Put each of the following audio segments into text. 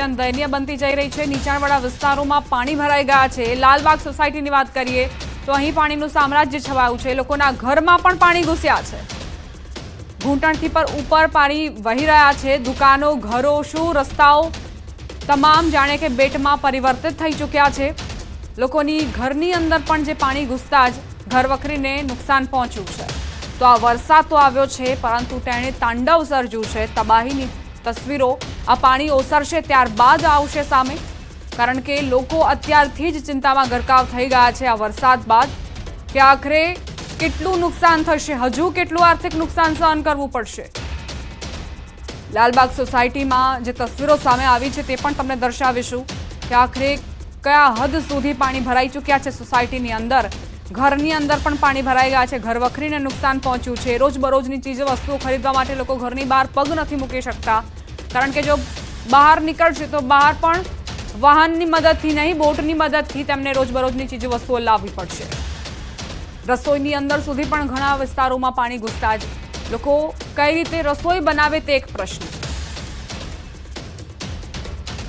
અત્યંત દયનીય બનતી જઈ રહી છે. નીચાણવાળા વિસ્તારોમાં પાણી ભરાઈ ગયા છે. લાલબાગ સોસાયટીની વાત કરીએ તો અહીં પાણીનું સામ્રાજ્ય છવાયું છે. લોકોના ઘરમાં પણ પાણી ઘૂસ્યા છે. ઘૂંટણથી પર ઉપર પાણી વહી રહ્યા છે. દુકાનો, ઘરો, શું રસ્તાઓ તમામ જાણે કે બેટમાં પરિવર્તિત થઈ ચૂક્યા છે. લોકોની ઘરની અંદર પણ જે પાણી ઘૂસતા જ ઘર વખરીને નુકસાન પહોંચ્યું છે. તો આ વરસાદ તો આવ્યો છે, પરંતુ તેણે તાંડવ સર્જ્યું છે. તબાહીની તસવીરો આ પાણી ઓસરશે ત્યારબાદ આવશે સામે. કારણ કે લોકો અત્યારથી જ ચિંતામાં ગરકાવ થઈ ગયા છે આ વરસાદ બાદ. કે આખરે કેટલું નુકસાન થશે? હજુ કેટલું આર્થિક નુકસાન સહન કરવું પડશે? લાલબાગ સોસાયટીમાં જે તસવીરો સામે આવી છે તે પણ તમને દર્શાવીશું કે આખરે કયા હદ સુધી પાણી ભરાઈ ચૂક્યા છે સોસાયટીની અંદર. ઘરની અંદર પણ પાણી ભરાઈ ગયા છે. ઘર વખરીને નુકસાન પહોંચ્યું છે. રોજબરોજની ચીજો વસ્તુઓ ખરીદવા માટે લોકો ઘરની બહાર પગ નથી મૂકી શકતા. કારણ કે જો બહાર નીકળશે તો બહાર પણ વાહનની મદદથી નહીં, બોટની મદદથી તેમને રોજબરોજની ચીજો વસ્તુઓ લાવવી પડશે. રસોઈની અંદર સુધી પણ ઘણા વિસ્તારોમાં પાણી ઘૂસતા જ લોકો કઈ રીતે રસોઈ બનાવે તે એક પ્રશ્ન.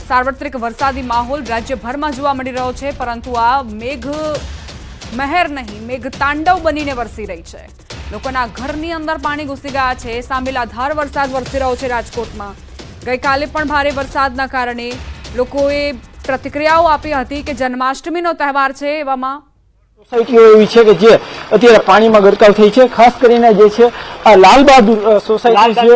સાર્વત્રિક વરસાદી માહોલ રાજ્યભરમાં જોવા મળી રહ્યો છે, પરંતુ આ મેઘ મહેર નહીં મેઘ તાંડવ બનીને વરસી રહી છે. લોકોના ઘરની અંદર પાણી ઘૂસી ગયા છે. સાંભેલાધાર વરસાદ વરસી રહ્યો છે રાજકોટમાં. ગઈકાલે પણ ભારે વરસાદના કારણે લોકોએ પ્રતિક્રિયાઓ આપી હતી કે જન્માષ્ટમીનો તહેવાર છે એવામાં. સોસાયટીઓ એવી છે કે જે અત્યારે પાણીમાં ગરકાવ થઈ છે. ખાસ કરીને જે છે આ લાલ બહાદુર સોસાયટી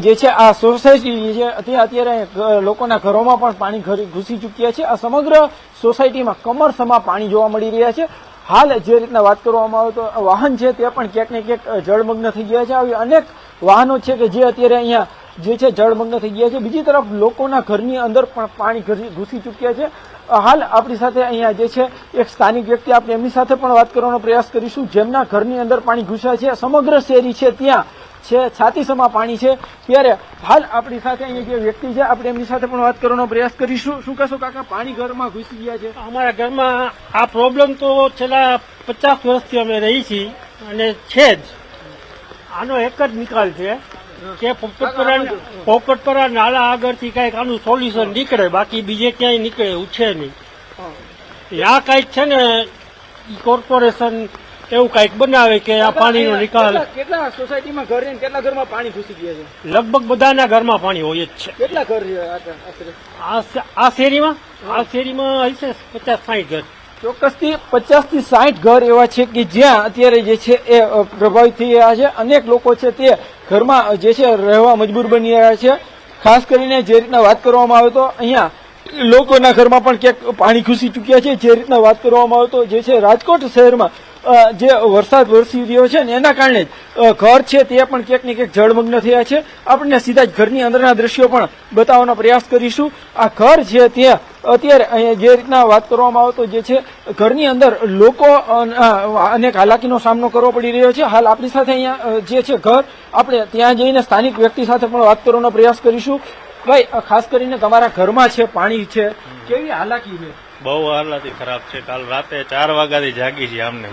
છે જે છે આ સોસાયટી છે અત્યારે અત્યારે લોકોના ઘરોમાં પણ પાણી ઘુસી ઘૂસી ચૂક્યા છે. આ સમગ્ર સોસાયટીમાં કમરસમાં પાણી જોવા મળી રહ્યા છે. હાલ જે રીતના વાત કરવામાં આવે તો વાહન છે તે પણ ક્યાંક ને ક્યાંક જળમગ્ન થઈ ગયા છે. આવી અનેક વાહનો છે કે જે અત્યારે અહીંયા જે છે જળમગ્ન થઈ ગયા છે. બીજી તરફ લોકોના ઘરની અંદર પણ પાણી ઘૂસી ચૂક્યા છે. હાલ આપણી સાથે અહીંયા જે છે એક સ્થાનિક વ્યક્તિ, આપણે એમની સાથે પણ વાત કરવાનો પ્રયાસ કરીશું. જેમના ઘરની અંદર પાણી ઘૂસ્યા છે. સમગ્ર શેરી છે ત્યાં છે છાતીસમા પાણી છે. ત્યારે હાલ આપણી સાથે અહીંયા જે વ્યક્તિ છે આપણે એમની સાથે પણ વાત કરવાનો પ્રયાસ કરીશું. શું કહેશો કાકા પાણી ઘરમાં ઘૂસી ગયા છે? અમારા ઘરમાં આ પ્રોબ્લેમ તો છેલ્લા પચાસ વર્ષથી અમે રહી છીએ અને છે જ. આનો એક જ નિકાલ છે કે પોપટપરા પોપટપરા નાળા આગળથી કંઈક આનું સોલ્યુશન નીકળે બાકી બીજે ક્યાંય નીકળે એવું છે નહીં. આ કંઈક છે ને કોર્પોરેશન એવું કંઈક બનાવે કે આ પાણીનો નિકાલ કેટલા- સોસાયટીમાં ઘર છે કેટલા ઘરમાં પાણી ઘૂસી ગયા છે? લગભગ બધાના ઘરમાં પાણી હોય જ છે. કેટલા ઘર છે? આ શેરીમાં? આ શેરીમાં હશે પચાસ સાઠ ઘર. ચોક્કસથી પચાસથી સાઠ ઘર એવા છે કે જ્યાં અત્યારે જે છે એ પ્રભાવિત થઈ રહ્યા છે. અનેક લોકો છે તે ઘરમાં જે છે રહેવા મજબૂર બની રહ્યા છે. ખાસ કરીને જે રીતના વાત કરવામાં આવે તો અહીંયા લોકોના ઘરમાં પણ ક્યાંક પાણી ઘૂસી ચૂક્યા છે. જે રીતના વાત કરવામાં આવે તો જે છે રાજકોટ શહેરમાં જે વરસાદ વરસી રહ્યો છે ને એના કારણે ઘર છે તે પણ ક્યાંક ને ક્યાંક જળમગ્ન થયા છે. આપણને સીધા જ ઘરની અંદરના દ્રશ્યો પણ બતાવવાનો પ્રયાસ કરીશું. આ ઘર છે ત્યાં અત્યારે જે રીતના વાત કરવામાં આવે તો જે છે, ઘરની અંદર લોકો અનેક હાલાકીનો સામનો કરવો પડી રહ્યો છે. હાલ આપણી સાથે અહીંયા જે છે ઘર, આપણે ત્યાં જઈને સ્થાનિક વ્યક્તિ સાથે પણ વાત કરવાનો પ્રયાસ કરીશું. ભાઈ ખાસ કરીને તમારા ઘરમાં છે પાણી છે કેવી હાલાકી છે? બહુ હાલાતી ખરાબ છે. કાલ રાતે ચાર વાગ્યાથી જાગી છે આમને.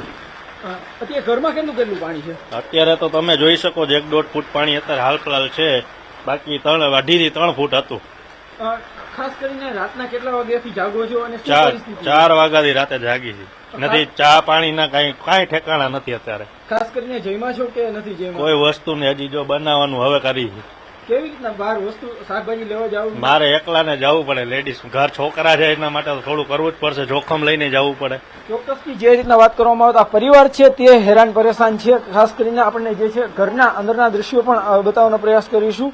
અત્યારે ઘરમાં કેટલું કેટલું પાણી છે? અત્યારે તો તમે જોઈ શકો છો એક દોઢ ફૂટ પાણી અત્યારે હાલ ફિલહાલ છે. બાકી ત્રણ અઢીથી ત્રણ ફૂટ હતું. ખાસ કરીને રાતના કેટલા વાગ્યાથી જાગો છો અને ચાર વાગ્યાથી રાતે જાગી છે નથી ચા પાણીના કઈ કઈ ઠેકાણા નથી અત્યારે. ખાસ કરીને જઈમાં છો કે નથી જઈમાં કોઈ વસ્તુને હજી જો બનાવવાનું હવે કરી છે. કેવી રીતના બહાર વસ્તુ શાકભાજી લેવા જાવ મારે એકલાને જવું પડે લેડીઝ ઘર છોકરા છે એના માટે થોડું કરવું જ પડશે. જોખમ લઈને જવું પડે. ચોક્કસથી જે રીતના વાત કરવામાં આવે તો આ પરિવાર છે તે હેરાન પરેશાન છે. ખાસ કરીને આપણને જે છે ઘરના અંદરના દ્રશ્યો પણ બતાવવાનો પ્રયાસ કરીશું.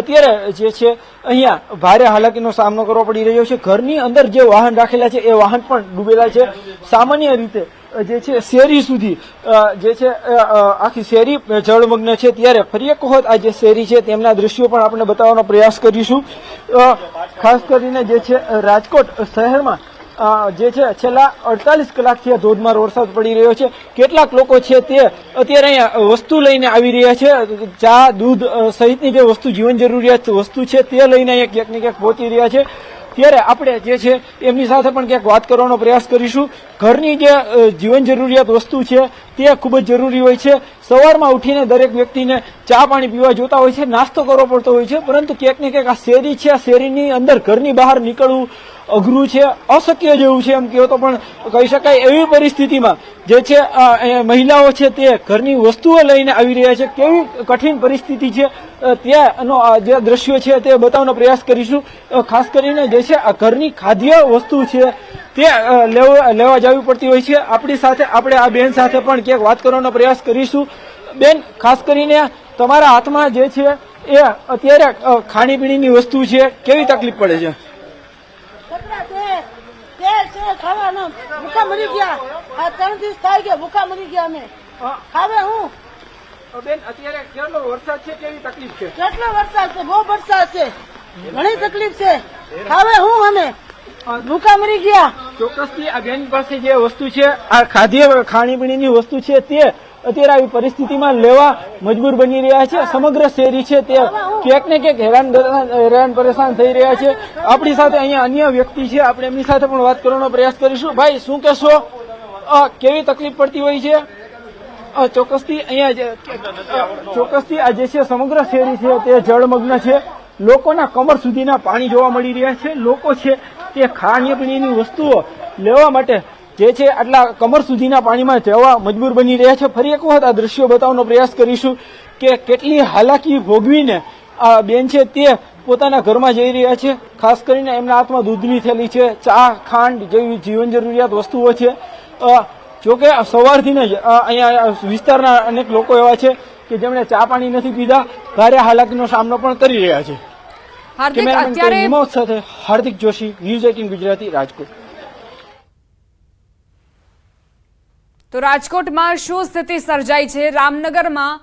અત્યારે જે છે અહીંયા ભારે હાલાકીનો સામનો કરવો પડી રહ્યો છે. ઘરની અંદર જે વાહન રાખેલા છે એ વાહન પણ ડૂબેલા છે. સામાન્ય રીતે જે છે, શેરી સુધી જે છે આખી શેરી જળમગ્ન છે, ત્યારે ફરી એક વખત આ જે શેરી છે, તેમના દ્રશ્યો પણ આપણે બતાવવાનો પ્રયાસ કરીશું. ખાસ કરીને જે છે રાજકોટ શહેરમાં જે છે, છેલ્લા અડતાલીસ કલાકથી આ ધોધમાર વરસાદ પડી રહ્યો છે. કેટલાક લોકો છે તે અત્યારે અહીંયા વસ્તુ લઈને આવી રહ્યા છે. ચા, દૂધ સહિતની જે વસ્તુ, જીવન જરૂરિયાત વસ્તુ છે, તે લઈને અહીંયા ક્યાંક ને ક્યાંક પહોંચી રહ્યા છે. ત્યારે આપણે જે છે, એમની સાથે પણ ક્યાંક વાત કરવાનો પ્રયાસ કરીશું. ઘરની જે જીવન જરૂરિયાત વસ્તુ છે, તે ખૂબ જ જરૂરી હોય છે. સવારમાં ઉઠીને દરેક વ્યક્તિને ચા પાણી પીવા જોતા હોય છે, નાસ્તો કરવો પડતો હોય છે, પરંતુ ક્યાંક ને ક્યાંક આ શેરી છે, આ શેરીની અંદર ઘરની બહાર નીકળવું અઘરું છે, અશક્ય જેવું છે એમ કહો તો પણ કહી શકાય એવી પરિસ્થિતિમાં જે છે મહિલાઓ છે તે ઘરની વસ્તુઓ લઈને આવી રહ્યા છે. કેવી કઠિન પરિસ્થિતિ છે ત્યાંનો જે દ્રશ્યો છે તે બતાવવાનો પ્રયાસ કરીશું. ખાસ કરીને જે છે, આ ઘરની ખાદ્ય વસ્તુ છે તે લેવા જવી પડતી હોય છે. આપણી સાથે, આપણે આ બેન સાથે પણ ક્યાંક વાત કરવાનો પ્રયાસ કરીશું. બેન, ખાસ કરીને તમારા હાથમાં જે છે એ અત્યારે ખાણીપીણીની વસ્તુ છે, કેવી તકલીફ પડે છે? છે ખાવાનો ભૂખા મરી ગયા. આ ત્રણ દિવસ થાય ગયા ભૂખા મરી ગયા અમે? ખાવે હું? બેન અત્યારે કેટલો વરસાદ છે કેવી તકલીફ છે? કેટલો વરસાદ છે? બહુ વરસાદ છે. ઘણી તકલીફ છે. ખાવે હું અમે? ભૂખા મરી ગયા. ચોક્કસથી આ બેન પાસે જે વસ્તુ છે આ ખાદ્ય ખાણીપીણીની વસ્તુ છે તે અત્યારે આવી પરિસ્થિતિમાં લેવા મજબૂર બની રહ્યા છે. સમગ્ર શેરી છે તે ક્યાંક ને ક્યાંક હેરાન હેરાન પરેશાન થઈ રહ્યા છે. આપણી સાથે અહીંયા અન્ય વ્યક્તિ છે. આપણે એમની સાથે પણ વાત કરવાનો પ્રયાસ કરીશું. ભાઈ, શું કહેશો? કેવી તકલીફ પડતી હોય છે? ચોક્કસથી અહીંયા ચોક્કસથી આ જે છે સમગ્ર શેરી છે તે જળમગ્ન છે. લોકોના કમર સુધીના પાણી જોવા મળી રહ્યા છે. લોકો છે તે ખાણીપીણીની વસ્તુઓ લેવા માટે જે છે આટલા કમર સુધીના પાણીમાં જવા મજબૂર બની રહ્યા છે. ફરી એક વખત આ દ્રશ્યો બતાવવાનો પ્રયાસ કરીશું કે કેટલી હાલાકી ભોગવીને આ બેન છે તે પોતાના ઘરમાં જઈ રહ્યા છે. ખાસ કરીને એમના હાથમાં દૂધની થેલી છે ચા ખાંડ જેવી જીવન જરૂરિયાત વસ્તુઓ છે. જોકે સવારથી જ અહીંયા વિસ્તારના અનેક લોકો એવા છે કે જેમણે ચા પાણી નથી પીધા ભારે હાલાકીનો સામનો પણ કરી રહ્યા છે. Hardik Joshi news eighteen Gujarati Rajkot. તો રાજકોટમાં શું સ્થિતિ સર્જાઈ છે? રામનગરમાં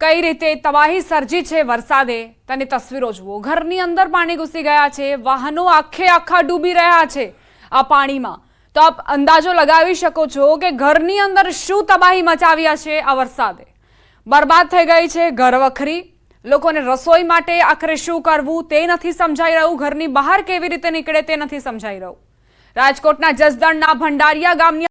કઈ રીતે તબાહી સર્જી છે વરસાદે? તેની તસવીરો જુઓ. ઘરની અંદર પાણી ઘૂસી ગયા છે. વાહનો આખે આખા ડૂબી રહ્યા છે આ પાણીમાં. તો આપ અંદાજો લગાવી શકો છો કે ઘરની અંદર શું તબાહી મચાવ્યા છે આ વરસાદે? બરબાદ થઈ ગઈ છે ઘર વખરી. લોકોને રસોઈ માટે આખરે શું કરવું તે નથી સમજાઈ રહ્યું. ઘરની બહાર કેવી રીતે નીકળે તે નથી સમજાઈ રહ્યું. રાજકોટના જસદણના ભંડારિયા ગામની